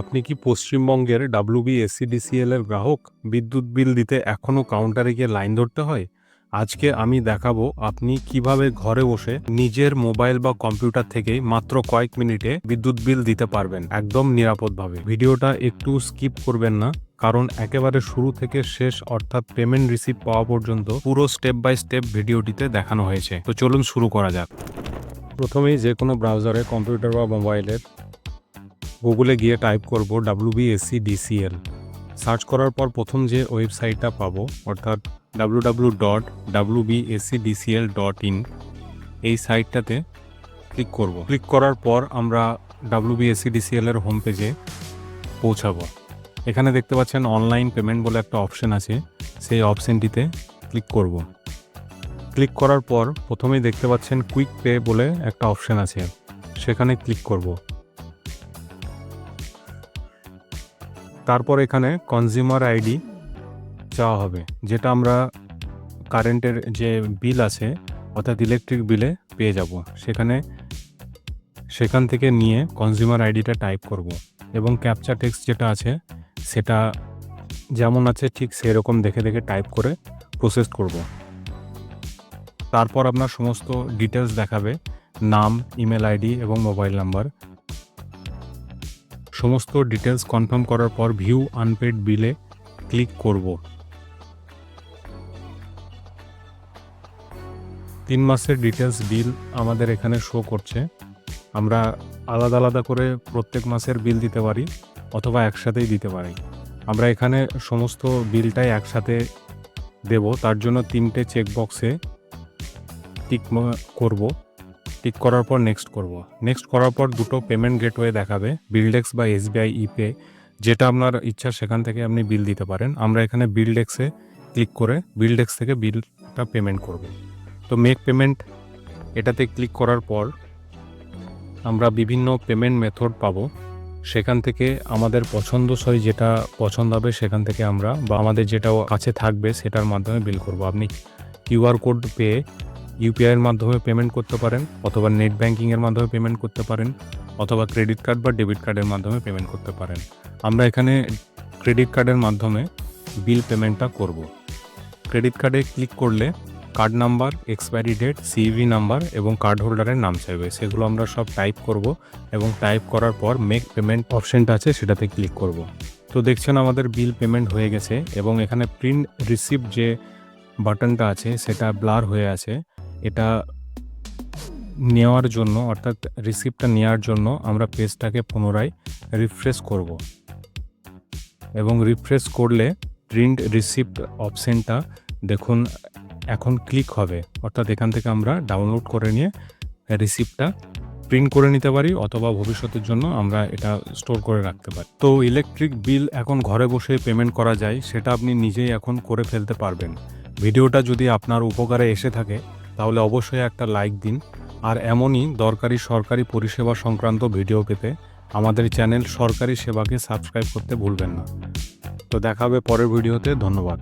আপনি কি পশ্চিমবঙ্গের ডাব্লিউবিএসসিডিসিএল এর গ্রাহক? বিদ্যুৎ বিল দিতে এখনও কাউন্টারে গিয়ে লাইন ধরতে হয়? আজকে আমি দেখাবো আপনি কীভাবে ঘরে বসে নিজের মোবাইল বা কম্পিউটার থেকেই মাত্র কয়েক মিনিটে বিদ্যুৎ বিল দিতে পারবেন একদম নিরাপদভাবে। ভিডিওটা একটু স্কিপ করবেন না, কারণ একেবারে শুরু থেকে শেষ অর্থাৎ পেমেন্ট রিসিভ পাওয়া পর্যন্ত পুরো স্টেপ বাই স্টেপ ভিডিওটিতে দেখানো হয়েছে। তো চলুন শুরু করা যাক। প্রথমেই যে কোনো ব্রাউজারে কম্পিউটার বা মোবাইলের গুগলে গিয়ে টাইপ করব ডাব্লিউবিএসসি ডিসিএল সার্চ করার পর প্রথম যে ওয়েবসাইটটা পাবো, অর্থাৎ W W dot WBSC DCL dot in এই সাইটটাতে ক্লিক করব। ক্লিক করার পর আমরা ডাব্লিউবিএসসি ডিসিএল এর হোম পেজে পৌঁছাবো। এখানে দেখতে পাচ্ছেন অনলাইন পেমেন্ট বলে একটা অপশন আছে, সেই অপশনটিতে ক্লিক করব। ক্লিক করার পর প্রথমেই দেখতে পাচ্ছেন কুইক পে বলে একটা অপশন আছে, সেখানে ক্লিক করব। তারপর এখানে কনজিউমার আইডি চাওয়া হবে, যেটা আমরা কারেন্টের যে বিল আছে, অর্থাৎ ইলেকট্রিক বিলে পেয়ে যাব। সেখানে সেখান থেকে নিয়ে কনজিউমার আইডিটা টাইপ করব এবং ক্যাপচা টেক্সট যেটা আছে, সেটা যেমন আছে ঠিক সেরকম দেখে দেখে টাইপ করে প্রসেস করব। তারপর আপনার সমস্ত ডিটেলস দেখাবে, নাম ইমেল আইডি এবং মোবাইল নাম্বার সমস্ত ডিটেলস কনফার্ম করার পর ভিউ আনপেড বিলে ক্লিক করব। তিন মাসের ডিটেলস বিল আমাদের এখানে শো করছে। আমরা আলাদা আলাদা করে প্রত্যেক মাসের বিল দিতে পারি অথবা একসাথেই দিতে পারি। আমরা এখানে সমস্ত বিলটাই একসাথে দেব, তার জন্য তিনটে চেকবক্সে টিক করব। টিক করার পর নেক্সট করব। নেক্সট করার পর দুটো পেমেন্ট গেটওয়ে দেখাবে বিলডেক্স বা এসবিআই ইপে যেটা আপনার ইচ্ছা সেখান থেকে আপনি বিল দিতে পারেন। আমরা এখানে বিলডেক্সে ক্লিক করে বিলডেক্স থেকে বিলটা পেমেন্ট করব। তো মেক পেমেন্ট এটাতে ক্লিক করার পর আমরা বিভিন্ন পেমেন্ট মেথড পাবো। সেখান থেকে আমাদের পছন্দসই যেটা পছন্দ হবে সেখান থেকে আমরা বা আমাদের যেটা কাছে থাকবে সেটার মাধ্যমে বিল করব। আপনি কিউআর কোড পেয়ে ইউপিআইয়ের মাধ্যমে পেমেন্ট করতে পারেন, অথবা নেট ব্যাঙ্কিংয়ের মাধ্যমে পেমেন্ট করতে পারেন, অথবা ক্রেডিট কার্ড বা ডেবিট কার্ডের মাধ্যমে পেমেন্ট করতে পারেন। আমরা এখানে ক্রেডিট কার্ডের মাধ্যমে বিল পেমেন্টটা করব। ক্রেডিট কার্ডে ক্লিক করলে card number expiry date CV number এবং কার্ড হোল্ডারের নাম চাইবে। সেগুলো আমরা সব টাইপ করব এবং টাইপ করার পর মেক পেমেন্ট অপশনটা আছে সেটাতে ক্লিক করব। তো দেখছেন আমাদের বিল পেমেন্ট হয়ে গেছে এবং এখানে প্রিন্ট রিসিপ্ট যে বাটনটা আছে সেটা ব্লার হয়ে আছে। এটা নেওয়ার জন্য, অর্থাৎ রিসিপ্টটা নেওয়ার জন্য আমরা পেজটাকে পুনরায় রিফ্রেশ করব। এবং রিফ্রেশ করলে প্রিন্ট রিসিপ্ট অপশানটা দেখুন, এখন ক্লিক হবে। অর্থাৎ এখান থেকে আমরা ডাউনলোড করে নিয়ে রিসিপ্টটা প্রিন্ট করে নিতে পারি, অথবা ভবিষ্যতের জন্য আমরা এটা স্টোর করে রাখতে পারি। তো ইলেকট্রিক বিল এখন ঘরে বসে পেমেন্ট করা যায়, সেটা আপনি নিজেই এখন করে ফেলতে পারবেন। ভিডিওটা যদি আপনার উপকারে এসে থাকে তাহলে অবশ্যই একটা লাইক দিন। আর এমনই দরকারি সরকারি পরিষেবা সংক্রান্ত ভিডিও পেতে আমাদের চ্যানেল সরকারি সেবাকে সাবস্ক্রাইব করতে ভুলবেন না। তো দেখাবে পরের ভিডিওতে ধন্যবাদ।